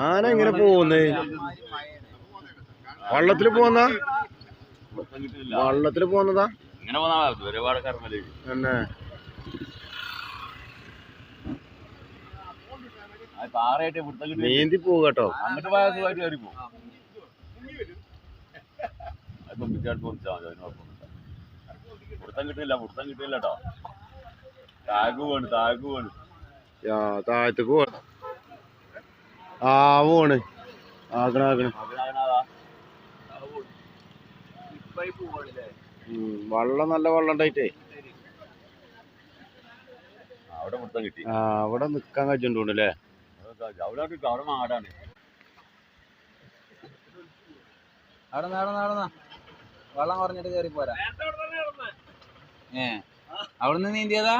ആന എങ്ങനെ പോകുന്നേ വള്ളത്തിൽ പോന്ന വള്ളത്തിൽ പോന്നതാ തന്നെ പാറയായിട്ട് പിടുത്തം കിട്ടി നീന്തി പോകട്ടോ അങ്ങോട്ട് പോയാൽ സുഖമായിട്ട് കയറി പോകും കുഴപ്പമൊന്നുമില്ല കിട്ടില്ല കിട്ടില്ല കേട്ടോ. താഴ്ക്കു വേണം താഴ്ക്കു വേണം യാ താഴത്തേക്ക് പോ ആ പോണ് ആക്കണ ആക്കണ. വള്ളം നല്ല വള്ളം ഉണ്ടായിട്ടേ. അവിടെ പിടുത്തം കിട്ടി. ആ അവിടെ നിക്കാൻ കഴിച്ചിട്ടുണ്ട് അല്ലേ അവിടെ മാടാണ് അവിടെ നടന്ന. വെള്ളം കുറഞ്ഞിട്ട് കയറി പോരാ ഏ അവിടുന്ന് നീന്തിയതാ?